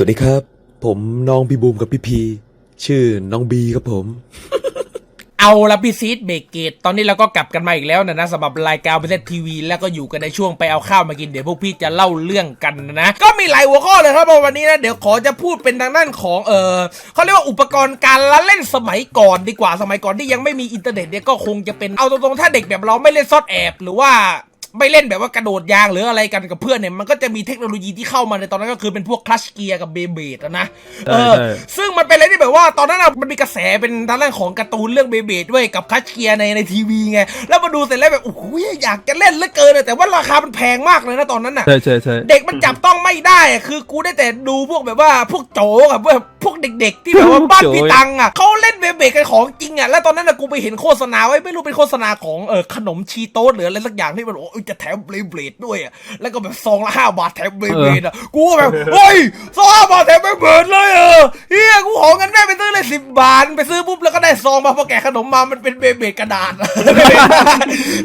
สวัสดีครับ ผมน้องพี่บูมกับพี่พี ชื่อน้องบีครับผม เอาละพี่ซีดเบรกเกต ตอนนี้เราก็กลับกันมาอีกแล้วนะนะสำหรับรายการเซตทีวี แล้วก็อยู่กันในช่วงไปเอาข้าวมากินเดี๋ยวพวกพี่จะเล่าเรื่องกันนะ ก็มีหลายหัวข้อเลยครับวันนี้นะเดี๋ยวขอจะพูดเป็นทางด้านของเออเขาเรียกว่าอุปกรณ์การละเล่นสมัยก่อนดีกว่าสมัยก่อนที่ยังไม่มีอินเทอร์เน็ตเนี่ยก็คงจะเป็นเอาตรงๆถ้าเด็กแบบเราไม่เล่นซอดแอบ หรือว่า ไม่เล่นแบบว่ากระโดดยางหรืออะไรกันกับเพื่อนเนี่ยมันก็จะมีเทคโนโลยีที่เข้ามาในตอนนั้นก็คือเป็นพวกคลัชเกียร์กับเบเบดนะเออใช่ซึ่งมันเป็นอะไรที่แบบว่าตอนนั้นอะมันมีกระแสเป็นทางด้านของการ์ตูนเรื่องเบเบดด้วยกับคลัชเกียร์ในในทีวีไงแล้วมาดูเสร็จแล้วแบบโอ้โหอยากจะเล่นเหลือเกินอะแต่ว่าราคามันแพงมากเลยนะตอนนั้นอะใช่ใช่ใช่เด็กมันจับต้องไม่ได้อะคือกูได้แต่ดูพวกแบบว่าพวกโจกับพวกพวกเด็ก ๆ ที่แบบว่าบ้านพี่ตังอะเขาเล่นเบเบดกันของจริงอะแล้วตอนนั้นอะกูไปเห็นโฆษณาไว้ไม่รู้เป็นโฆษณาของเออขนมชีโต้หรืออะไรสักอย่างที่มันบอกว่าเอ้ยจะแถมเบเบดด้วยอะแล้วก็แบบซองละห้าบาทแถมเบเบดอะกูก็แบบเฮ้ยซองห้าบาทแถมเบเบดเลยเออเฮียกูขอเงินแม่ไปซื้อเลยสิบบาทไปซื้อปุ๊บแล้วก็ได้ซองมาพอแกะขนมมามันเป็นเบเบดกระดาษ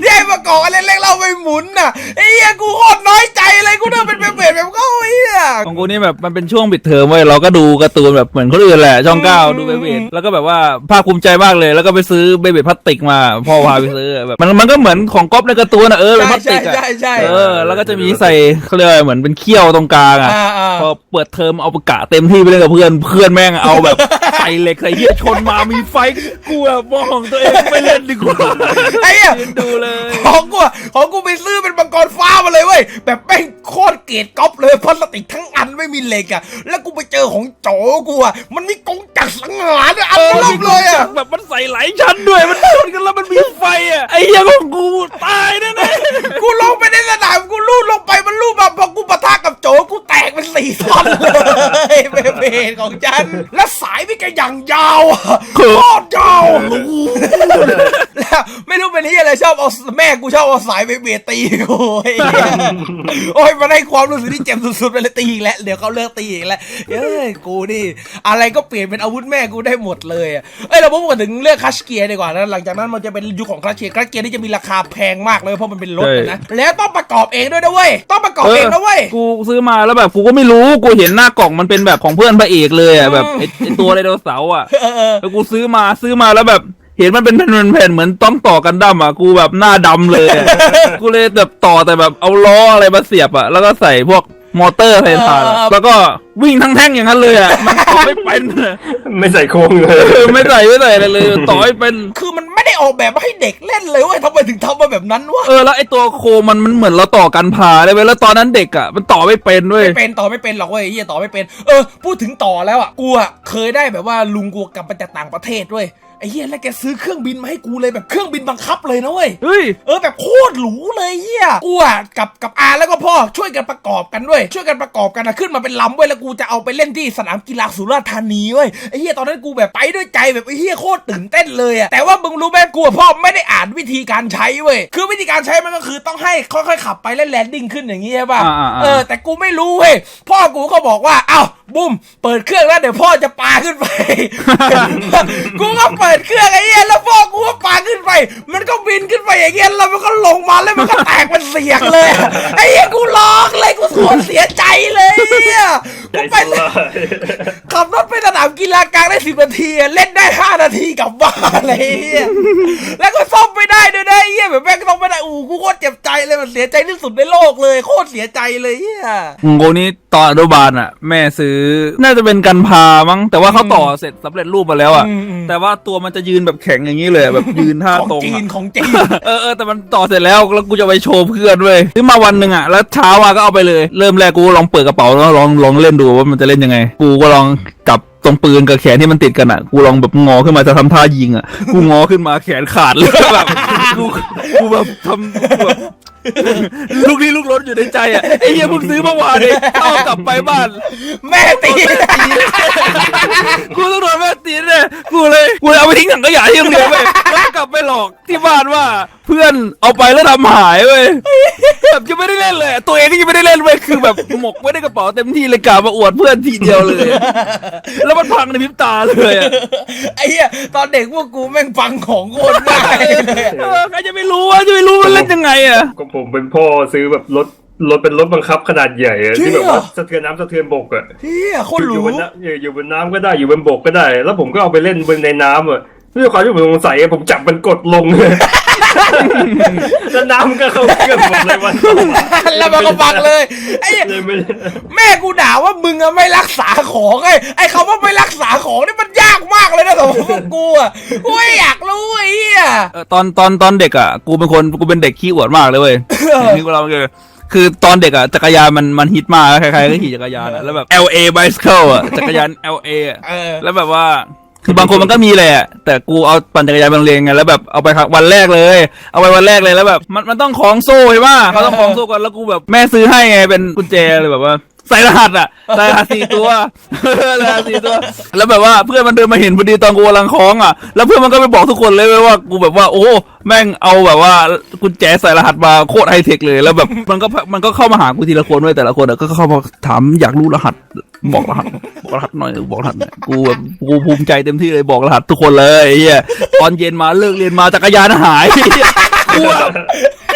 ที่ไอ้ประกอบอะไรเล็กๆเราไปหมุนน่ะไอ้เหี้ยกูโคตรน้อยใจเลยกูเดินเป็นเบเบดแบบเขาไอ้เหี้ยของกูนี่แบบมันเป็นช่วงปิดเทอมเว้ยเราก็ดูการ์ตูนแบบเหมือนคนอื่นแหละช่องเก้าดูเบเบดแล้วก็แบบว่าภาคภูมิใจมากเลย แล้วก็ไปซื้อเบเบดพลาสติกมาพ่อพาไปซื้อแบบมันมันก็เหมือนของก๊อฟในการ์ตูนอะเออเป็นพลาสติกอะใช่ใช่ เออ แล้วก็จะมีใส่เขาเรียกว่าเหมือนเป็นเขี้ยวตรงกลางอะอ่าอ่า พอเปิดเทอมเอาประกาศเต็มที่ไปเล่นกับเพื่อนเพื่อนแม่งเอาแบบ ใส่เหล็กใส่เหี้ยชนมามีไฟกูแบบมองตัวเองไม่เล่นดีกว่าไอ้เหี้ย ยืนดูเลย ของกูอะของกูไปซื้อเป็นมังกรฟ้ามาเลยเว้ยแบบแม่งโคตรเกรดก๊อปเลยพลาสติกทั้งอันไม่มีเหล็กอะแล้วกูไปเจอของโจกูอะมันมีกงจักรสังหารอะอันเริ่มเลยอะแบบมันใส่หลายชั้นด้วยมันชนกันแล้วมันมีไฟอะไอ้เหี้ยของกูตายแน่กูลงไปในสนามกูลูดลงไปมันลูดมาพอกูปะทะกับโจกูแตกเป็นสี่ท่อนเลยเบเบดของฉัน และสายพี่แกอย่างยาวโคตรยาวแล้ว ไม่รู้เป็นที่อะไรชอบเอาแม่กูชอบเอาสายเบเบดตีกูไอ้เหี้ยโอ้ยมันให้ความรู้สึกที่เจ็บสุดๆไปเลยตีอีกแล้วเดี๋ยวเขาเลิกตีอีกแล้วเอ้ยกูนี่อะไรก็เปลี่ยนเป็นอาวุธแม่กูได้หมดเลยอะเอ้ยเราพูดกันถึงเรื่องคลัชเกียร์ดีกว่านะหลังจากนั้นมันจะเป็นยุคของคลัชเกียร์คลัชเกียร์ที่จะมีราคาแพงมากเลยเพราะมันเป็นรถอะนะแล้วต้องประกอบเองด้วยนะเว้ยต้องประกอบๆเองนะเว้ยกูซื้อมาแล้วแบบกูก็ไม่รู้กูเห็นหน้ากล่องมันเป็นแบบของเพื่อนพระเอกเลยอะแบบไอ้ไอ้ตัวไดโนเสาร์อะเออเออแล้วกูซื้อมาซื้อมาแล้วแบบ เห็นมันเป็นแผ่นๆเหมือนต้องต่อกันดั้มอะกูแบบหน้าดำเลยอะ กูเลยแบบต่อแต่แบบเอาล้ออะไรมาเสียบอะแล้วก็ใส่พวกมอเตอร์ใส่ถ่านอะแล้วก็วิ่งทั้งแท่งอย่างนั้นเลยอะมันต่อไม่เป็นอะไม่ใส่โครงเลย เออไม่ใส่ไม่ใส่อะไรเลยต่อให้เป็น คือมันไม่ได้ออกแบบมาให้เด็กเล่นเลยเว้ยทำไมถึงทำมาแบบนั้นวะเออแล้วไอตัวโคมันมันเหมือนเราต่อกันพาเลยเว้ยแล้วตอนนั้นเด็กอะมันต่อไม่เป็นเว้ย ไม่เป็นต่อไม่เป็นหรอกเว้ยเฮียต่อไม่เป็น เออ พูดถึงต่อแล้วอะ กูอะเคยได้แบบว่าลุงกูกลับมาจากต่างประเทศด้วยไอ้เฮียแล้วแกซื้อเครื่องบินมาให้กูเลยแบบเครื่องบินบังคับเลยนะเว้ย เฮ้ย เออแบบโคตรหรูเลยเฮียกูอะกับกับอาแล้วก็พ่อช่วยกันประกอบกันด้วย ช่วยกันประกอบกันนะขึ้นมาเป็นลำเว้ยแล้วกูจะเอาไปเล่นที่สนามกีฬาสุราษฎร์ธานีเว้ยไอ้เฮียตอนนั้นกูแบบไปด้วยใจแบบไอ้เฮียโคตรตื่นเต้นเลยอะแต่ว่ามึงรู้ไหมกูกับพ่อไม่ได้อ่านวิธีการใช้เว้ยคือวิธีการใช้มันก็คือต้องให้ค่อยๆขับไปแล้วแลนดิ้งขึ้นอย่างงี้ใช่ป่ะอ่าๆๆ เออแต่กูไม่รู้เว้ยพ่อกูก็บอกว่าเอ้า บุ้มเปิดเครื่องแล้วเดี๋ยวพ่อจะปาขึ้นไป กูก็เปิดเครื่องไอ้เหี้ยแล้วพ่อกูก็ปาขึ้นไป มันก็บินขึ้นไปอย่างเงี้ยแล้วมันก็ลงมาแล้วมันก็แตกเป็นเสียงเลยไอ้เหี้ยกูร้องเลยกูโคตรเสียใจเลยอ้เหี้ยกูไปขับรถไปสนามกีฬากลางได้สิบนาทีเล่นได้ห้านาทีกลับบ้านเลยแล้วก็ซ่อมไม่ได้ด้วยนะไอ้เหี้ยแบบแม่งซ่อมไม่ได้อู้กูโคตรเจ็บใจเลยมันเสียใจที่สุดในโลกเลย โคตรเสียใจเลยเหี้ยโงนี่ตอนอนุบาลอะ แม่ซื้อน่าจะเป็นกันพามั้ง แต่ว่าเขาต่อเสร็จสำเร็จรูปมาแล้วอะอืมอืมแต่ว่าตัวมันจะยืนแบบแข็งอย่างนี้เลยอะแบบยืนท่าของตรงจีนอะของจีนเออเออแต่มันต่อเสร็จแล้วแล้วกูจะไปโชว์เพื่อนเว้ยซื้อมาวันหนึ่งอะแล้วเช้ามาก็เอาไปเลย เริ่มแรกกูลองเปิดกระเป๋าแล้วลองลองเล่นดูว่ามันจะเล่นยังไง กูก็ลองจับตรงปืนกับแขนที่มันติดกันอะ กูลองแบบงอขึ้นมาจะทำท่ายิงอะ กูงอขึ้นมาแขนขาดเลยแบบ กูกูแบบทำแบบลูกนี้ลูกรถอยู่ในใจอะไอ้เหี้ยเพิ่งซื้อเมื่อวานเองเอากลับไปบ้านแม่ตีกูต้องโดนแม่ตีแน่กูเลยกูเลยเอาไปทิ้งถังขยะที่โรงเรียนไปแล้วกลับไปหลอกที่บ้านว่าเพื่อนเอาไปแล้วทำหายเว้ยแบบยังไม่ได้เล่นเลย ตัวเองก็ยังไม่ได้เล่นเว้ยคือแบบหมกไว้ในกระเป๋าเต็มที่เลยกะมาอวดเพื่อนทีเดียวเลย แล้วมันพังในพริบตาเลยอะไอ้เหี้ยตอนเด็กพวกกูแม่งฟังของโคตรง่ายเลยเใครจะไม่รู้ว่าจะไม่รู้มันเล่นยังไงอะก็ผมเป็นพ่อซื้อแบบรถรถเป็นรถบังคับขนาดใหญ่อะจริงที่แบบว่าเหรอสะเทือนน้ำสะเทือนบกอะเฮียโคนหอรูยู่บนน้ำอยู่อยู่บนน้ำก็ได้อยู่บนบกก็ได้ แล้วผมก็เอาไปเล่นบนในน้ำอะด้วยความที่ผมสงสัยอะผมจับมันกดลงเลย แล้วน้ำมันก็เข้าเครื่องผมเลยวันแล้วมันก็บักเลยไอ้เลยไม่ได้แม่กูด่าว่ามึงอะไม่รักษาของไอ้ไอ้คำว่าไม่รักษาของนี่มันยากมากเลยนะสำหรับพวกกูอะกูไม่อยากรู้ไอ้เหี้ย เออตอนตอนตอนเด็กอะกูเป็นคนกูเป็นเด็กขี้อวดมากเลยเว้ยนี่เราคือคือตอนเด็กอะจักรยานมันมันฮิตมากใครๆก็ขี่จักรยานอะแล้วแบบ LA bicycle อะจักรยาน LA อะเออ แล้วแบบว่า คือบางคนมันก็มีแหละ แต่กูเอาปั่นจักรยานไปโรงเรียนไงแล้วแบบเอาไปครับวันแรกเลย เอาไปวันแรกเลยแล้วแบบ มันมันต้องคล้องโซ่ใช่ปะเขาต้องคล้องโซ่ก่อนแล้วกูแบบแม่ซื้อให้ไงเป็นกุญแจเลยแบบว่าใส่รหัสอะใส่รหัสสี่ตัวรหัสสี่ตัว แล้วแบบว่าเพื่อนมันเดินมาเห็นพอดีตอนกูกำลังคล้องอะ แล้วเพื่อนมันก็ไปบอกทุกคนเลยว่ากูแบบว่า โอ้แม่งเอาแบบว่ากุญแจใส่รหัสมาโคตรไฮเทคเลย แล้วแบบมันก็มันก็เข้ามาหากูทีละคนด้วยแต่ละคนก็เข้ามาถามอยากรู้รหัส บอกรหัสบอกรหัสหน่อยบอกรหัสหน่อยกูแบบกูภูมิใจเต็มที่เลยบอกรหัสทุกคนเลยไอ้เฮียตอนเย็นมาเลิกเรียนมาจักรยานหายเหี้ยกูแบบ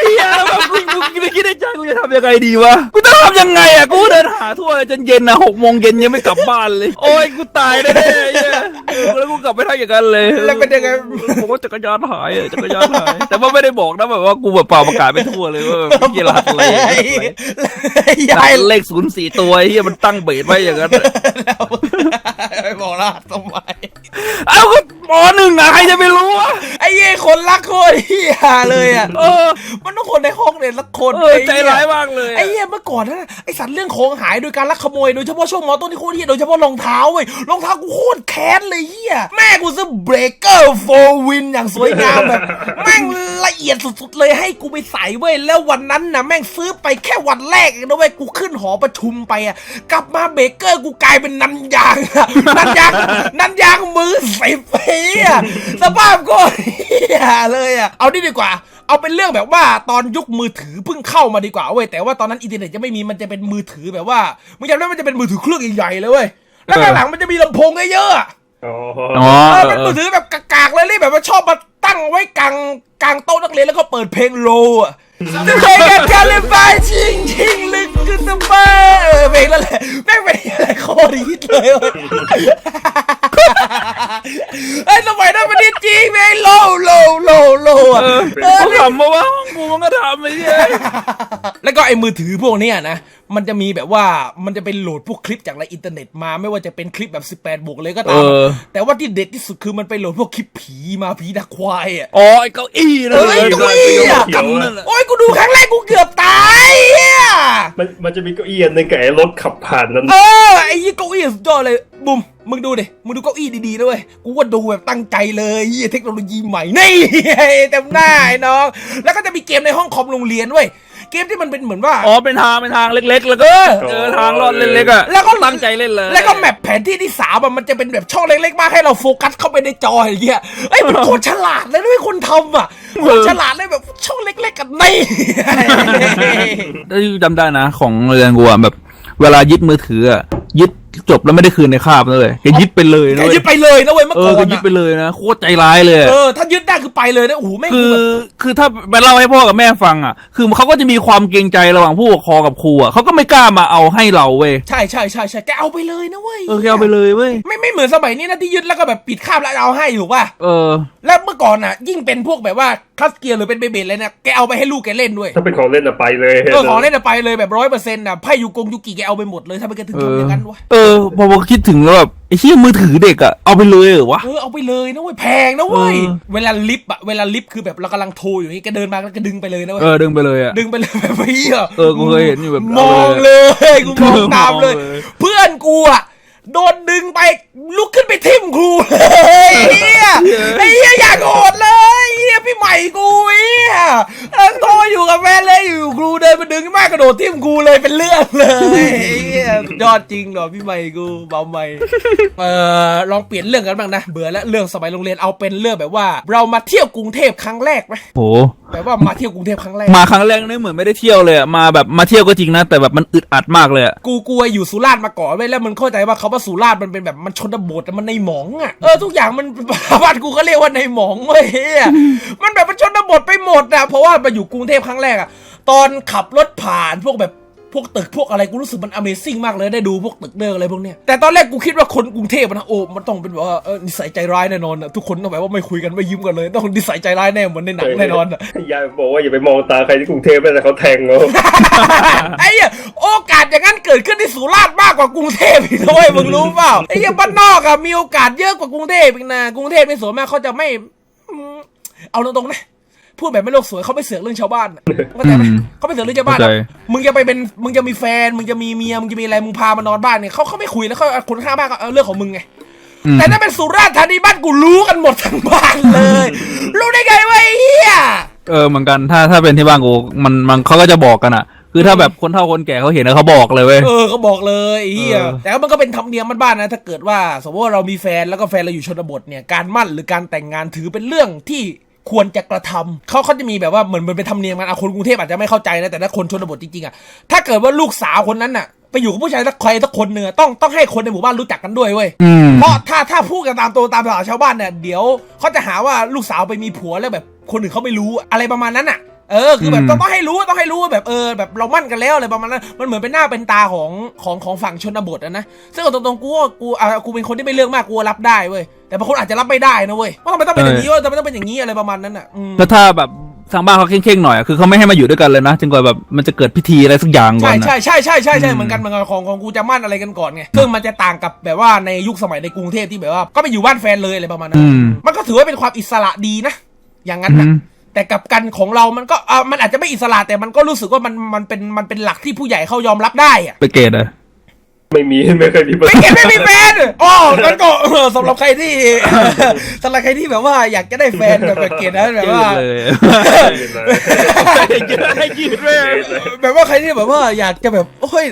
เฮียแบบกูกูไม่คิดในใจกูจะทำยังไงดีวะกูจะทำยังไงอะกูเดินหาทั่วจนเย็นนะหกโมงเย็นยังไม่กลับบ้านเลย โอ้ยกูตายแน่ๆไอ้เหี้ย แล้วกูกลับไม่ได้อย่างนั้นเลยแล้วเป็นยังไงบอกว่าจักรยานหายอะจักรยานหาย แต่ว่าไม่ได้บอกนะแบบว่ากูแบบเป่าประกาศไปทั่วเลยว่าแบบกีฬาอะไรไอ้อะไรยายเลขศูนย์สี่ตัวไอ้เฮียมันตั้งเบสไว้อย่างนั้นไปบอกรหัสทำไมเอ้าก็ปหนึ่งอะใครจะไปรู้อะไอ้เหี้ยคนรักโคตรเฮียเลยอะเออ มันต้องคนในห้องเนี่ยละคนเออไอ้ใจเหี้ร้ายมากเลยไอ้เหี้ยเมื่อก่อนนะไอ้สัตว์เรื่องของหายโดยการลักขโมยโดยเฉพาะช่วงมอต้นที่โคตรเฮียโดยเฉพาะรองเท้าเว้ยรองเท้ากูโคตรแค้นเลยเฮียแม่กูซื้อเบรกเกอร์โฟวินอย่างสวยงามแบบ แม่งละเอียดสุดๆเลยให้กูไปใส่เว้ยแล้ววันนั้นนะแม่งซื้อไปแค่วันแรกเองนะเว้ยกูขึ้นหอประชุมไปอะกลับมาเบรกเกอร์กูกลายเป็นนันยางอะนันยางนันยางมือสิบปีอะสภาพก็เฮียเลยอะเอานี่ดีกว่าเอาเป็นเรื่องแบบว่าตอนยุคมือถือเพิ่งเข้ามาดีกว่าเว้ยแต่ว่าตอนนั้นอินเทอร์เน็ตยังไม่มีมันจะเป็นมือถือแบบว่ามึงจำได้มันจะเป็นมือถือเครื่องใหญ่ๆเลยเว้ยแล้วข้างหลังมันจะมีลำโพงเยอะๆ อะอ๋ออ๋อเออเอเป็นมืออถือแบบกากๆเลยเลยแบบว่าชอบมาตั้งไว้กลางกลางโต๊ะนักเรียนแล้วก็เปิดเพลงโลอะเพลงกันกันเลยไปชิงชิงลึกขึ้นสเปอร์เพลงนั่นแหละแม่งเป็นอะไรโคตรฮิตเลยเว้ยไอ้สมัยนั้นมันฮิตจริงเพลงโลโลโลโลอะเออเออเขาถามมาว่าห้องกูมันก็ทำไอ้เหี้ย แล้วก็ไอ้มือถือพวกเนี้ยนะ มันจะมีแบบว่ามันจะเป็นโหลดพวกคลิปจากในอินเทอร์เน็ตมา ไม่ว่าจะเป็นคลิปแบบ 18บวกเลยก็ตาม เออ แต่ว่าที่เด็ดที่สุดคือมันไปโหลดพวกคลิปผีมาผีดักควายอะ อ๋อไอ้เก้าอี้นะเอ้ยเก้าอี้อะกันนั่นแหละโอ้ยกูดูครั้งแรกกูเกือบตายอะมันมันจะมีเก้าอี้อันหนึงกับไอ้รถขับผ่านนั้นเออไอ้ยี่เก้าอี้สุดยอดเลยบุมมึงดูดิมึงดูเก้าอี้ดีๆด้วยกูว่าดูแบบตั้งใจเลยเหี้ยเทคโนโลยีใหม่นี่ เต็มหน้าไอ้น้อง แล้วก็จะมีเกมในห้องคอมโรงเรียนด้วย เกมที่มันเป็นเหมือนว่า อ๋อเป็นทางเป็นทางเล็ก ๆ แล้วก็เออทางรอดเล็กๆอะแล้วก็ตั้งใจเล่นเลย แล้วก็แมปแผนที่ที่สามอะมันจะเป็นแบบช่องเล็กๆมากให้เราโฟกัสเข้าไปในจออย่างเงี้ยไอ้ยมันโคตรฉลาดเลยด้วยคนทำอะโคตรฉลาดเลยแบบช่องเล็ก ๆกันนี่ได้จำได้นะ ของเรียนกูอะแบบ เวลายึดมือถืออะยึด จบแล้วไม่ได้คืนในคาบเลยแกยึดไปเลยนะแกเว้ยยึดไปเลยนะเว้ยเมื่อเอก่ออนแกยึดอะไปเลยนะโคตรใจร้ายเลยอะ เออถ้ายึดได้คือไปเลยนะโอ้โหแม่งคือแบบคือถ้าไปเล่าให้พ่อกับแม่ฟังอะ คือเขาก็จะมีความเกรงใจระหว่างผู้ปกครองกับครูอะเขาก็ไม่กล้ามาเอาให้เราเว้ยใช่ใช่ใช่ใช่แกเอาไปเลยนะเว้ยเออแกเอาไปเลยเว้ยไม่ไม่เหมือนสมัยนี้นะที่ยึดแล้วก็แบบปิดคาบแล้วเอาให้ถูกป่ะเออ แล้วเมื่อก่อนอะ ยิ่งเป็นพวกแบบว่าคลัสเกียร์หรือเป็นเบเบเลยนะแกเอาไปให้ลูกแกเล่นด้วย ถ้าเป็นของเล่นอะไปเลย เออของเล่นอะไปเลยแบบร้อยเปอร์เซ็นต์อะไพ่ยูกงยูกิแกเอาไปหมดเลยถ้าไม่แกถึงเอทำออย่างนั้นวะเออพอพอคิดถึงแล้วแบบไอ้เชี่ยมือถือเด็กอะเอาไปเลยเหรอวะ เออเอาไปเลยนะเว้ยแพงนะเว้ยเออ เวลาลิฟต์อะเวลาลิฟต์คือแบบเรากำลังโทรอยู่นี่แกเดินมาแล้วก็ดึงไปเลยนะเว้ยเออดึงไปเลยอะดึงไปเลยแบบพี่อะเออกูเคยเห็นอยู่แบบมองเลยกูมองตามเลยมองเลย เพื่อนกูอะ โดนดึงไปลุกขึ้นไปทิ่มครูเลยไอ้เหี้ยไอ้เหี้ยอยากโกรธเลยไอ้เหี้ยพี่ใหม่กูไอ้เหี้ยเออโทรอยู่กับแฟนเลยอยู่ครูเดินมาดึงมากกระโดดทิ่มครูเลยเป็นเรื่องเลยไอ้เหี้ยยอดจริงเหรอพี่ใหม่กูเบาใหม่เออลองเปลี่ยนเรื่องกันบ้างนะเบื่อแล้วเรื่องสมัยโรงเรียนเอาเป็นเรื่องแบบว่า เรามาเที่ยวกรุงเทพครั้งแรกไหมโหแบบว่ามาเที่ยวกรุงเทพครั้งแรกมาครั้งแรกนี่เหมือนไม่ได้เที่ยวเลยอะมาแบบมาเที่ยวก็จริงนะ แต่แบบมันอึดอัดมากเลยอะกูกลัวอยู่สุราษฎร์มาก่อนเว้ยแล้วมันเข้าใจว่าเขาว่าสุราษฎร์มันเป็นแบบมันชนบทแต่มันในหมองอะเออทุกอย่างมันบ้านกูก็เรียกว่าในหมองเว้ยมันแบบมันชนบทไปหมดอะเพราะว่ามาอยู่กรุงเทพครั้งแรกอะตอนขับรถผ่านพวกแบบ วกตึกพวกอะไรกูรู้สึกมัน Amazing มากเลยได้ดูพวกตึกเดินอะไรพวกเนี้ยแต่ตอนแรกกูคิดว่าคนกรุงเทพอะนะโอ้มันต้องเป็นแบบว่าเออนิสัยใจร้ายแน่นอนอะทุกคนต้องแบบว่าไม่คุยกันไม่ยิ้มกันเลย ต้องนิสัยใจร้ายแน่เหมือนในหนังแน่นอนอะยายบอกว่าอย่าไปมองตาใครที่กรุงเทพเลยแต่เขาแทงเราไอ้เหี้ยโอกาสอย่างนั้นเกิดขึ้นที่สุราษฎร์มากกว่ากรุงเทพอีกด้วยมึงรู้เปล่าไอ้เหี้ยบ้านนอกอะมีโอกาสเยอะกว่ากรุงเทพอีกนะกรุงเทพในส่วนมากเขาจะไม่อืมเอาตรงๆนะ พูดแบบไม่โลกสวยเขาไม่เสือกเรื่องชาวบ้านอะเข้าใจไหมอืมเขาไม่เสือกเรื่องชาวบ้าน เข้าอะใจ มึงจะไปเป็นมึงจะมีแฟน มึงจะมีเมียมึงจะมีอะไรมึงพามานอนบ้านเนี่ยเขาเขาไม่คุยแล้วเขาคนข้างบ้านก็เออเรื่องของมึงไง อืมแต่ถ้าเป็นสุราษฎร์ธานีบ้านกูรู้กันหมดทั้งบ้านเลย รู้ได้ไงวะไอ้เหี้ยเออเหมือนกันถ้าถ้าเป็นที่บ้านกูมันมันเขาก็จะบอกกันอะ คือถ้าแบบคนเฒ่าคนแก่เขาเห็นแล้วเขาบอกเลยเว้ย เออเขาบอกเลยไอ้เฮียเออ แต่ว่ามันก็เป็นธรรมเนียมบ้านๆนะ ถ้าเกิดว่า สมมติว่าเรามีแฟนแล้วก็แฟนเราอยู่ชนบทเนี่ยการมั่นหรือการแต่งงานถือเป็นเรื่องที่ ควรจะกระทำเขาเขาจะมีแบบว่าเหมือนมันเป็นธรรมเนียมกันอะคนกรุงเทพอาจจะไม่เข้าใจนะแต่ถ้าคนชนบทจริงๆอะถ้าเกิดว่าลูกสาวคนนั้นน่ะไปอยู่กับผู้ชายสักใครสักคนหนึ่งอะต้องต้องให้คนในหมู่บ้านรู้จักกันด้วยเว้ยอืมเพราะถ้าถ้าพูดกันตามตัวตามภาษาชาวบ้านเนี่ยเดี๋ยวเขาจะหาว่าลูกสาวไปมีผัวแล้วแบบคนอื่นเขาไม่รู้อะไรประมาณนั้นอะ เออคือแบบอืมต้องต้องให้รู้ต้องให้รู้ว่าแบบเออแบบเรามั่นกันแล้วอะไรประมาณนั้นมันเหมือนเป็นหน้าเป็นตาของของของฝั่งชนบทอะนะซึ่งเอาตรงๆกูว่ากูอะกูเป็นคนที่ไม่เรื่องมากกูรับได้เว้ยแต่บางคนอาจจะรับไม่ได้นะเว้ยว่าทำไมต้องเป็นอย่างนี้ว่าทำไมต้องเป็นอย่างนี้อะไรประมาณนั้นอะอืมแล้วถ้าแบบทางบ้านเขาเข่งๆหน่อยอะคือเขาไม่ให้มาอยู่ด้วยกันเลยนะจนกว่าแบบมันจะเกิดพิธีอะไรสักอย่างก่อใช่นนะใช่ใช่ใช่ใช่ใช่อืมเหมือนกันเหมือนกันของของกูจะมั่นอะไรกันก่อนไงซึ่งมันจะต่างกับแบบว่าในยุคสมัยในกรุงเทพที่แบบว่าก็ไปอยู่บ้านแฟนเลยอะไรประมาณนั้นอือะมมันก็ถือว่าเป็นความอิสระดีนะ อย่างนั้นนะอืม แต่กับกันของเรามันก็เอ่ามันอาจจะไม่อิสระแต่มันก็รู้สึกว่ามันมันเป็นมันเป็นหลักที่ผู้ใหญ่เขายอมรับได้อะเปเกตอะ ไม่มีไม่เคยมีปัญไม่หาเก็บไม่มีแฟนอ๋อมันก็เออสำหรับใครที่สำหรับใครที่แบบว่าอยากจะได้แฟนแบบแบบเกลียดนะแบบยืว่าดเลยยืดเลยแบบว่าใครที่แบบว่าอยากจะแบบโอ้ย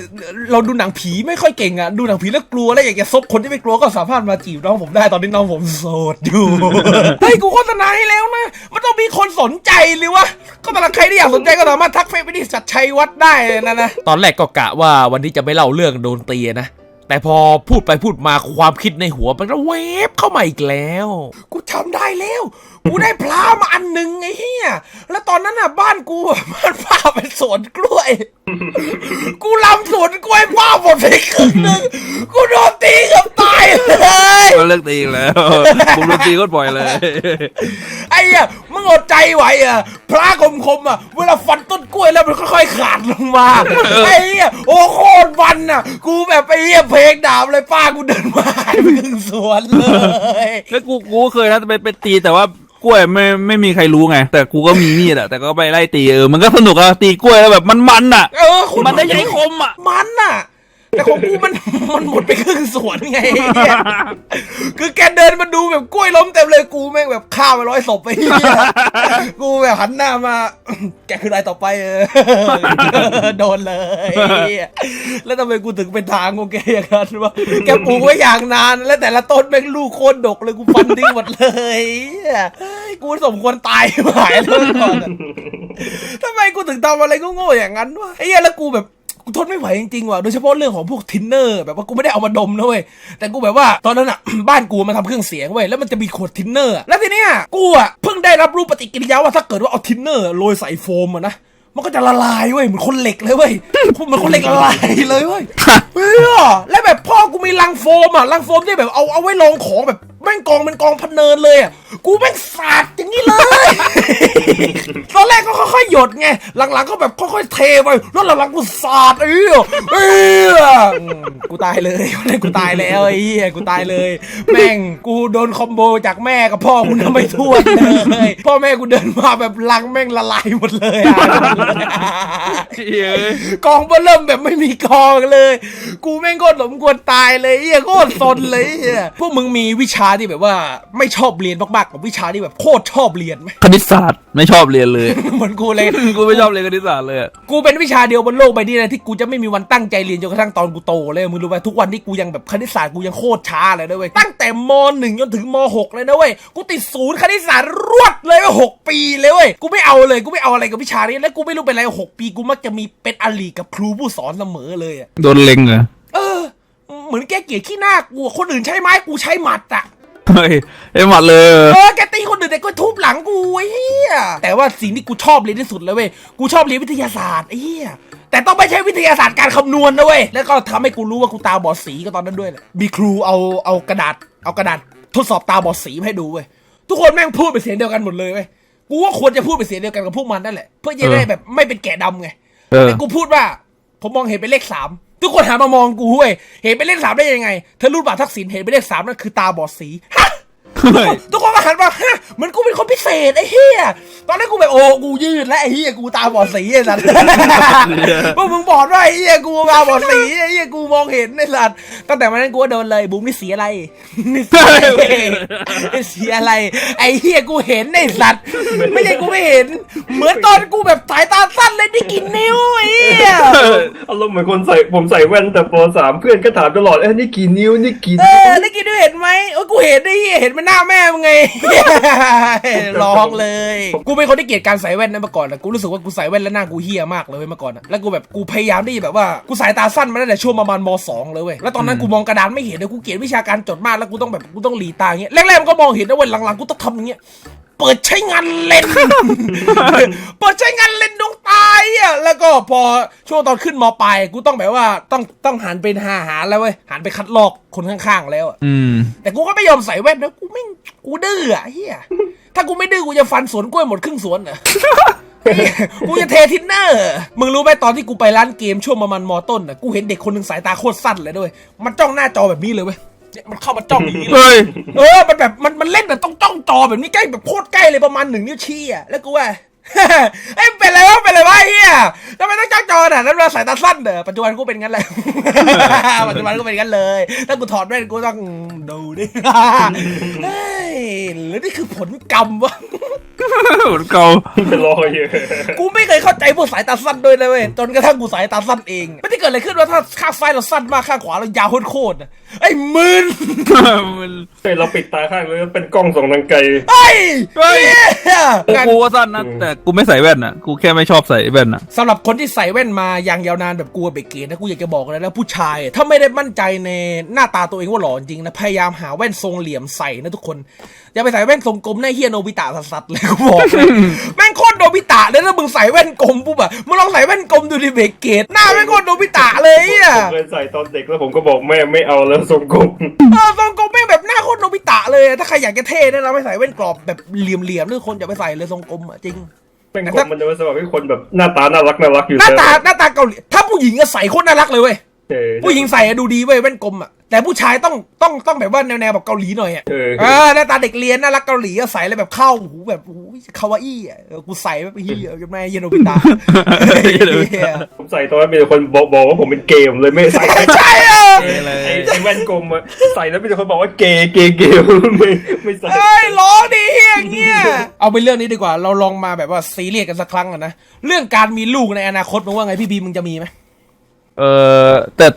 เราดูหนังผีไม่ค่อยเก่งอะดูหนังผีแล้วกลัวแล้วอยากจะซบคนที่ไม่กลัวก็สามารถมาจีบน้องผมได้ตอนนี้น้องผมโสดอยู่เฮ้ยกูโฆษณาให้แล้วนะมันต้องมีคนสนใจหรือวะก็สำหรับใครที่อยากสนใจก็สามารถทักเฟซไปที่สัตชัยวัดได้นะนะตอนแรกก็กะว่าวันนี้จะไม่เล่าเรื่องโดนตีนะ แต่พอพูดไปพูดมาความคิดในหัวมันก็เวฟเข้ามาอีกแล้ว กูจำได้แล้ว กูได้พลามาอันหนึ่งไอ้เหี้ย แล้วตอนนั้นอะบ้านกูอะบ้านพ้าเป็นสวนกล้วย กูลำสวนกล้วยป้าหมดไปครึ่งหนึ่งกูโดนตีกับตายเลย เลิกตีอีกแล้วบุมโดนตีก็ปล่อยเลย ไอ้เหี้ยมึงอดใจไหวอะพระคมคมๆอะเวลาฟันต้นกล้วยแล้วมันค่อยๆขาดลงมาไอ้เหี้ยโอ้โคตรวันอะ กูแบบไอ้เหี้ยเพลงดาบเลยป้ากูเดินมาหายไปครึ่งสวนเลยแล้วกูกูก็เคยนะไปไปตีแต่ว่ากล้วยไม่ไม่มีใครรู้ไง แต่กูก็มีมีดอะแต่ก็ไปไล่ตีเออมันก็สนุกอะตีกล้วยแล้วแบบมันมันอะเออคุณมันได้ใช้คมอะ มันน่ะ แต่ของกูมันมันหมดไปครึ่งสวนไงเนี่ยคือแกเดินมาดูแบบกล้วยล้มเต็มเลยกูแม่งแบบฆ่าไปร้อยศพไปเหี้ยกูแบบหันหน้ามา แกคือรายต่อไปเออโดนเลย แล้วทำไมกูถึงเป็นทางของแกอย่างนั้นวะแกปลูกไว้อย่างนาน แล้วแต่ละต้นแม่งลูกโคตรดกเลยกูฟันทิ้งหมดเลยกูสมควรตายหายเลยทำไมกูถึงทำอะไรโง่อย่างนั้นวะไอ้เหี้ยแล้วกูแบบ กูทนไม่ไหวจริงๆว่ะโดยเฉพาะเรื่องของพวกทินเนอร์แบบว่ากูไม่ได้เอามาดมนะเว้ยแต่กูแบบว่าตอนนั้นอะ บ้านกูมาทำเครื่องเสียงเว้ยแล้วมันจะมีขวดทินเนอร์อะแล้วทีเนี้ยกูอะเพิ่งได้รับรู้ปฏิกิริยาว่าถ้าเกิดว่าเอาทินเนอร์โรยใส่โฟมอะนะมันก็จะละลายเว้ยเหมือนคนเหล็กเลยเว้ยเหมือนคนเหล็กละลายเลยเว้ยเฮ้ยแล้วแบบพ่อกูมีลังโฟมอะลังโฟมที่แบบเอาเอาไว้รองของแบบแม่งกองเป็นกองพันเนินเลยอะกูแม่งสาดอย่างนี้เลย หยดไง หลังๆก็แบบค่อยๆเทไปแล้วหลังๆกูสาดเอ้ยเอ้ยอืมกูตายเลยวันนี้กูตายแล้วไอ้เหี้ยกูตายเลย แม่งกูโดนคอมโบจากแม่กับพ่อกูทำไม่ทั่วเลยพ่อแม่กูเดินมาแบบลังแม่งละลายหมดเลยอะกองเบอร์เริ่มแบบไม่มีกองเลย กูแม่งโคตรหลมกวนตายเลยเฮียโคตรซนเลยเฮียพวกมึงมีวิชาที่แบบว่าไม่ชอบเรียนมากๆกับวิชาที่แบบโคตรชอบเรียนไหมคณิตศาสตร์ไม่ชอบเรียนเลยเหมือนกูเลยกูไม่ชอบเรียนคณิตศาสตร์เลยอะกูเป็นวิชาเดียวบนโลกใบนี้เลยที่กูจะไม่มีวันตั้งใจเรียนจนกระทั่งตอนกูโตเลยมึงรู้ไหมทุกวันที่กูยังแบบคณิตศาสตร์กูยังโคตรช้าเลยนะเว้ยตั้งแต่มหนึ่งจนถึงมหกเลยนะเว้ยกูติดศูนย์คณิตศาสตร์รวดเลยว่าหกปีเลยเว้ยกูไม่เอาเลยกูไม่เอาอะไรกับวิชานี้แล้วกูไม่รู้เป็นอะไรหกปีกูมักจะมีเป็นอลีกับครูผู้สอนเสมอเลยอะโดนเล็งเหรอ เออ เหมือนแกเกลียดขี้หน้ากูอะคนอื่นใช้ไม้กูใช้หมัดอะ เฮ้ยไอ้หมัดเลย เออแกตีคนอื่นแต่ก็ทุบหลังกูไอ้เหี้ยแต่ว่าสิ่งที่กูชอบเรียนที่สุดเลยเว้ยกูชอบเรียนวิทยาศาสตร์ไอ้เหี้ยแต่ต้องไม่ใช่วิทยาศาสตร์การคำนวณนะเว้ยแล้วก็ทำให้กูรู้ว่ากูตาบอดสีก็ตอนนั้นด้วยแหละมีครูเอาเอากระดาษเอากระดาษทดสอบตาบอดสีมาให้ดูเว้ยทุกคนแม่งพูดเป็นเสียงเดียวกันหมดเลยเว้ยกูว่าควรจะพูดเป็นเสียงเดียวกันกับพวกมันนั่นแหละเพื่อจะได้แบบไม่เป็นแกะดำไงเออ แต่กูพูดว่า ผมมองเห็นเป็นเลขสาม ทุกคนหันมามองกูเว้ยเห็นเป็นเลขสามได้ยังไง เธอรูดบัตรทักษิณเห็นเป็นเลขสามนั่นคือตาบอดสีฮะ ย ทุกคนก็หันมาฮะเหมือนกูเป็นคนพิเศษไอ้เหี้ยตอนแรกกูแบบโอ้กูยืดและไอ้เหี้ยกูตาบอดสีไอ้สัตว์ พวกมึงบอกว่าไอ้เหี้ยกูตาบอดสีไอ้เหี้ยกูมองเห็นไอ้สัตว์ตั้งแต่วันนั้นกูก็โดนเลยบุ้มนี่สีอะไรนี่สีอะไรนี่สีอะไร ไอ้เหี้ยกูเห็นไอ้สัตว์ไม่ใช่กูไม่เห็น เหมือนตอนกูแบบสายตาสั้นเลยได้กินนิ้วไอ้เหี้ย อารมณ์เหมือนคนใส่ผมใส่แว่นแต่ปสามเพื่อนก็ถามตลอดเอ้ยนี่กี่นิ้วนี่กี่เอนิ้วอได้กินด้วยเห็นไหมเออกูเห็นไอ้เหี้ยเห็นเป็นหน้าแม่มึงไง ร้องเลย กูเป็นคนที่เกลียดการใส่แว่นนั้นมาก่อนนะกูรู้สึกว่ากูใส่แว่นแล้วหน้ากูเฮี้ยมากเลยเว้ยเมื่อก่อนนะแล้วกูแบบกูพยายามที่แบบว่ากูสายตาสั้นมาตั้งแต่ช่วงประมาณมสองเลยเว้ยแล้วตอนนั้นกูมองกระดานไม่เห็นเลยกูเกลียดวิชาการจดมากแล้วกูต้องแบบกูต้องหลีตาอย่างเงี้ยแรกๆมันก็มองเห็นนะเว้ยหลังๆกูต้องทำอย่างเงี้ย เปิดใช้งานเลนส์เปิดใช้งานเลนส์ดวงตาอะแล้วก็พอช่วงตอนขึ้นมปลายกูต้องแบบว่าต้องต้องหันเป็นหาหาแล้วเว้ยหันไปคัดลอกคนข้างๆ แล้วอะอืม แต่กูก็ไม่ยอมใส่แว่นนะกูไม่งกูดื้ออะเฮียถ้ากูไม่ดื้อกูจะฟันสวนกล้วยหมดครึ่งสวนเหรอเหี้ยกูจะเททินเนอร์ มึงรู้ไหมตอนที่กูไปร้านเกมช่วงประมาณมอต้นน่ะ กูเห็นเด็กคนหนึ่งสายตาโคตรสั้นเลยด้วย มันจ้องหน้าจอแบบนี้เลยเว้ย เนี่ยมันเข้ามาจ้องอย่างนี้เลย เฮ้ย เออ มันแบบมันมันเล่นแบบต้องจ้องจอแบบนี้ใกล้แบบโคตรใกล้เลยประมาณหนึ่งนิ้วชี้อะ แล้วกูว่า เอ้ยเป็นไรวะเป็นไรวะไอ้เฮียทำไมต้องจ้องจอน่ะนั่นเราสายตาสั้นเด้อปัจจุบันกูเป็นงั้นเลย ปัจจุบันกูเป็นงั้นเลย ถ้ากูถอดแว่นกูต้องดูดิ เฮ้ยหรือนี่คือผลกรรมวะ เหมือนเก่าเป็นรอยอยู่กูไม่เคยเข้าใจพวกสายตาสั้นด้วยเลยเว้ยจนกระทั่งกูสายตาสั้นเอง ไม่ได้เกิดอะไรขึ้นว่าถ้าข้างซ้ายเราสั้นมากข้างขวาเรายาวโคตรๆอะไอ้มึนมันเฮ้ยเราปิดตาข้างเลยเป็นกล้องส่องทางไกล ไอ้เฮ้ยเหี้ยกูก็สั้นนะแต่กูไม่ใส่แว่นอะกูแค่ไม่ชอบใส่แว่นอะสำหรับคนที่ใส่แว่นมาอย่างยาวนานแบบกูกับเบเกตนะกูอยากจะบอกเลยนะผู้ชายอะถ้าไม่ได้มั่นใจในหน้าตาตัวเองว่าหล่อจริงนะพยายามหาแว่นทรงเหลี่ยมใส่นะทุกคนอย่าไปใส่แว่นทรงกลมหน้าเฮียโนบิตะสัสๆเลยกูบอกเลยแม่งโคตรโนบิตะเลยถ้ามึงใส่แว่นกลมปุ๊บอะมึงลองใส่แว่นกลมดูดิเบเกตหน้าแม่งโคตรโนบิตะเลยอะ ผมเคยใส่ตอนเด็กแล้วผมก็บอกแม่ไม่เอาแล้วทรงกลมเออทรงกลมแม่งแบบหน้าโคตรโนบิตะเลยอะถ้าใครอยากจะเท่นะเราไม่ใส่แว่นกรอบแบบเหลี่ยมๆหรือคนอย่าไปใส่เลยทรงกลมอะจริง เป็นคนมันจะมาสำหรับให้คนแบบหน้าตาน่ารักน่ารักอยู่หน้าตาแล้วหน้าตาเกาหลีถ้าผู้หญิงอะใส่โคตรน่ารักเลยเว้ย เออผู้หญิงใส่อะดูดีเว้ยแว่นกลมอะแต่ผู้ชายต้องต้องต้องแบบว่าแนวแนวแบบเกาหลีหน่อยอะเออเออหน้าตาเด็กเรียนน่ารักเกาหลีอะใส่แล้วแบบเข้าหูแบบโอ้ยคาวาอี้อะเออกูใส่แบบเฮียจะไม่เยนโนบิตะเหี้ยผมใส่ตอนนั้นมีแต่คนบอกบอกว่าผมเป็นเกมเลยไม่ใส่ใช่อะไอ้ไอ้แว่นกลมอะใส่แล้วมีแต่คนบอกว่าเกย์เกย์เกย์ไม่ไม่ใส่ เอ้ยร้องดิเฮียเงี้ย เอาเป็นเรื่องนี้ดีกว่า เราลองมาแบบว่าซีเรียสกันสักครั้งอะนะ เรื่องการมีลูกในอนาคตมึงว่าไงพี่บีมึงจะมีไหม เออแต่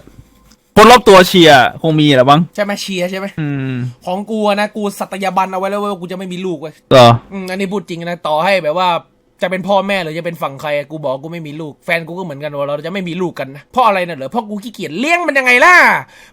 คนรอบตัวเชียร์คงมีแหละบ้างใช่ไหมเชียร์ใช่ไหมอืมของกูอะนะกูสัตยาบันเอาไว้แล้วเว้ยว่ากูจะไม่มีลูกเว้ยเหรออืมอันนี้พูดจริงนะต่อให้แบบว่าจะเป็นพ่อแม่หรือจะเป็นฝั่งใครอะกูบอกกูไม่มีลูกแฟนกูก็เหมือนกันว่าเราจะไม่มีลูกกันนะเพราะอะไรน่ะเหรอเพราะกูขี้เกียจเลี้ยงมันยังไงล่ะ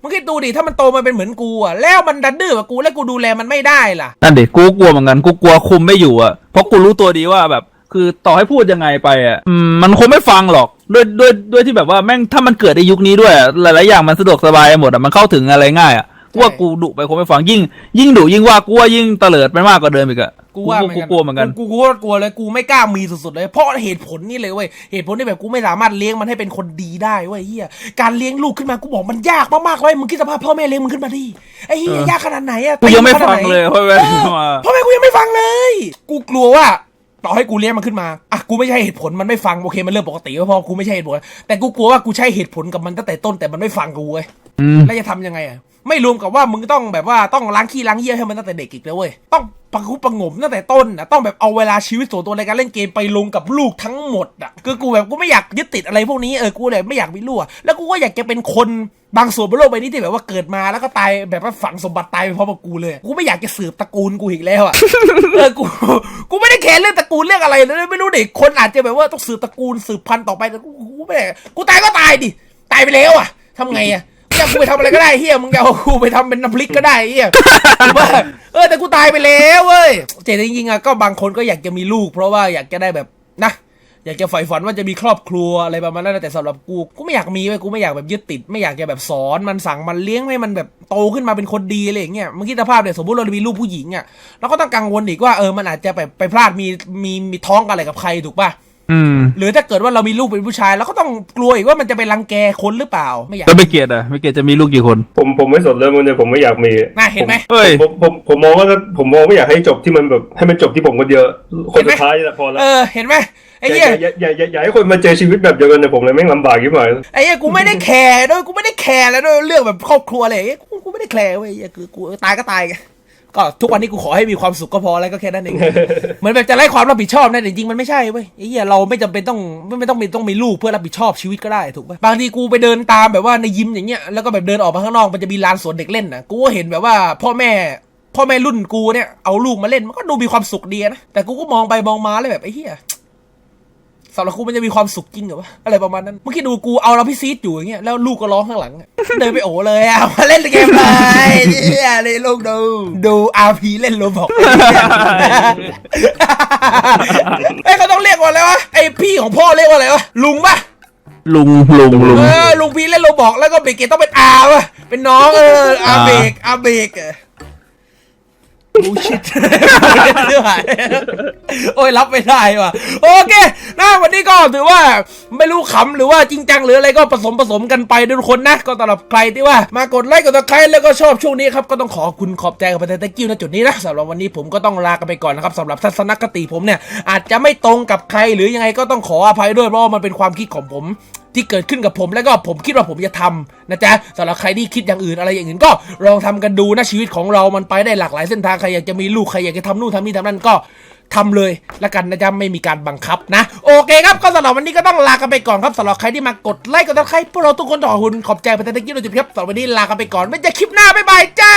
มึงคิดดูดิถ้ามันโตมาเป็นเหมือนกูอะแล้วมันดันดื้อกับกูแล้วกูดูแลมันไม่ได้ล่ะ นั่นดิกูกลัวเหมือนกันกูกลัวคุมไม่อยู่อะเพราะกูรู้ตัวดีว่าแบบ คือต่อให้พูดยังไงไปอะอืมมันคงไม่ฟังหรอกด้วยด้วยด้วยที่แบบว่าแม่งถ้ามันเกิดในยุคนี้ด้วยอะหลายๆอย่างมันสะดวกสบายหมดอะมันเข้าถึงอะไรง่ายอะกูว่ากูดุไปคงไม่ฟังยิ่ง ยิ่งดุยิ่งว่ากูว่ายิ่งเตลิดไปมากกว่าเดิมอีกอะกูว่ากูกลัวเหมือนกันกูกูก็กลัวเลยกูไม่กล้ามีสุดๆเลย เพราะเหตุผลนี่เลยเว้ยเหตุผลที่แบบกูไม่สามารถเลี้ยงมันให้เป็นคนดีได้เว้ยเฮียการเลี้ยงลูกขึ้นมากูบอกมันยากมากๆเลยมึงคิดสภาพพ่อแม่เลี้ยงมึงขึ้นมาดิไอ้เฮียยากขนาดไหนอะกูยังไม่ตีนขนาดฟังหนเลยเพราะว่าเออพ่อแม่กูยังไม่ฟังเลย กูกลัวว่า ต่อให้กูเลี้ยงมันขึ้นมา อะกูไม่ใช่เหตุผลมันไม่ฟังโอเคมันเรื่องปกติว่าพอกูไม่ใช่เหตุผล แต่กูกลัวว่ากูใช้เหตุผลกับมันตั้งแต่ต้นแต่มันไม่ฟังกูเว้ยอืมแล้วจะทำยังไงอะ ไม่รวมกับว่ามึงต้องแบบว่าต้องล้างขี้ล้างเยี่ยให้มันตั้งแต่เด็กอีกแล้วเว้ยต้องประคุประงมตั้งแต่ต้นนะต้องแบบเอาเวลาชีวิตส่วนตัวในการเล่นเกมไปลงกับลูกทั้งหมดอะคือกูแบบกูไม่อยากยึดติดอะไรพวกนี้เออกูเลยไม่อยากมีลูกแล้วกูก็อยากจะเป็นคนบางส่วนบนโลกใบนี้ที่แบบว่าเกิดมาแล้วก็ตายแบบว่าฝังสมบัติตายไปพร้อมกับกูเลย กูไม่อยากจะสืบตระกูลกูอีกแล้วอะเออกูกูไม่ได้แคร์เรื่องตระกูลเรื่องอะไรเลยไม่รู้เด็กคนอาจจะแบบว่าต้องสืบตระกูลสืบพันธุ์ต่อไปแต่กูไม่ได้กูตายก็ตายดิตายไปแล้วอะทำไงอะ อยากกูไปทำอะไรก็ได้เฮียมึงจะเอากูไปทำเป็นน้ำพริกก็ได้เฮียว่าเออแต่กูตายไปแล้วเว้ยแต่จริงๆอะก็บางคนก็อยากจะมีลูก เพราะว่าอยากจะได้แบบนะอยากจะใฝ่ฝันว่าจะมีครอบครัวอะไรประมาณนั้นแต่สำหรับกูกูไม่อยากมีเว้ยกูไม่อยากแบบยึดติด ไม่อยากจะแบบสอนมันสั่งมันเลี้ยงให้มันแบบโตขึ้นมาเป็นคนดีอะไรอย่างเงี้ยเมื่อกี้สภาพเนี่ยสมมติเรามีลูกผู้หญิงอะเราก็ต้องกังวลอีกว่าเออมันอาจจะแบบไปพลาดมีมีมีท้องกันอะไรกับใครถูกป่ะ อืมหรือถ้าเกิดว่าเรามีลูกเป็นผู้ชายเราก็ต้องกลัวอีกว่ามันจะไปรังแกคนหรือเปล่า ไม่อยากแล้วไม่เกลียดอะไม่เกลียดจะมีลูกกี่คน ผมผมไม่สนเรื่องมันเลยผมไม่อยากมีน่าเห็นไหม เฮ้ย ผมผมผมมองว่าผมมองไม่อยากให้จบที่มันแบบให้มันจบที่ผมคนเดียวคนสุดท้ายนี่แหละพอแล้วเออเห็นไหมไอ้อเหี้ยย่าอย่าอย่าอย่าอย่าให้คนมาเจอชีวิตแบบเดียวกันเนี่ยผมเลยแม่งลำบากยิ่งกว่าไอ้เหี้ยกูไม่ได้แคร์ด้วยกูไม่ได้แคร์แล้วด้วยเรื่องแบบครอบครัวอะไรอย่างเงี้ยกูกูไม่ได้แคร์เว้ยไอ้เหี้ยคือกูตายก็ตายไง ก็ทุกวันนี้กูขอให้มีความสุขก็พอแล้วก็แค่นั้นเองเหมือนแบบจะไล่ความรับผิดชอบนะแต่จริงๆมันไม่ใช่เว้ยไอ้เหี้ยเราไม่จำเป็นต้องไม่ไม่ต้องมีต้องมีลูกเพื่อรับผิดชอบชีวิตก็ได้ถูกป่ะบางทีกูไปเดินตามแบบว่าในยิมอย่างเงี้ยแล้วก็แบบเดินออกมาข้างนอกมันจะมีลานสวนเด็กเล่นนะกูก็เห็นแบบว่าพ่อแม่พ่อแม่รุ่นกูเนี่ยเอาลูกมาเล่นมันก็ดูมีความสุขดีนะแต่กูก็มองไปมองมาแล้วแบบไอ้เหี้ย สำหรับกูมันจะมีความสุขจริงเหรอวะอะไรประมาณนั้นเมื่อกี้ดูกูเอาเราพี่ซีดอยู่อย่างเงี้ยแล้วลูกก็ร้องข้างหลังอะเดินไปโอเลยอะมาเล่นเกมเลยเนี่ยเลยลูกดูดูอาพีเล่นโรบอกไอ้ยเขาต้องเรียกว่าอะไรวะไอพี่ของพ่อเรียกว่าอะไรวะลุงปะ ลุงลุงลุง เออลุงพีเล่นโรบอกแล้วก็เบรกเกตต้องเป็นอาวะเป็นน้องเอออาเบรกอาเบรกเออ บูชิตโอ้ยรับไม่ได้ว่ะ โอเคนะวันนี้ก็ถือว่าไม่รู้ขำหรือว่าจริงจังหรืออะไรก็ผสมผสมกันไปทุกคนนะ ก็สำหรับใครที่ว่ามากดไลค์กดติดตามแล้วก็ชอบช่วงนี้ครับก็ต้องขอบคุณขอบใจกับประเทศตะกิ้วณจุดนี้นะสำหรับวันนี้ผมก็ต้องลากันไปก่อนนะครับสำหรับทัศนคติผมเนี่ยอาจจะไม่ตรงกับใครหรือยังไงก็ต้องขออภัยด้วยเพราะมันเป็นความคิดของผม ที่เกิดขึ้นกับผมแล้วก็ผมคิดว่าผมจะทำนะจ๊ะสำหรับใครที่คิดอย่างอื่นอะไรอย่างอื่นก็ลองทำกันดูนะชีวิตของเรามันไปได้หลากหลายเส้นทางใครอยากจะมีลูกใครอยากจะทำนู่นทำนี่ทำนั่นก็ทำเลยละกันนะจ๊ะไม่มีการบังคับนะ โอเคครับก็สำหรับวันนี้ก็ต้องลากันไปก่อนครับสำหรับใครที่มากดไลค์กดติดตามพวกเราทุกคนขอบคุณขอบใจประเทศตะกี้เราจุดครับสำหรับวันนี้ลากันไปก่อนไว้เจอคลิปหน้าบ๊ายบายจ้า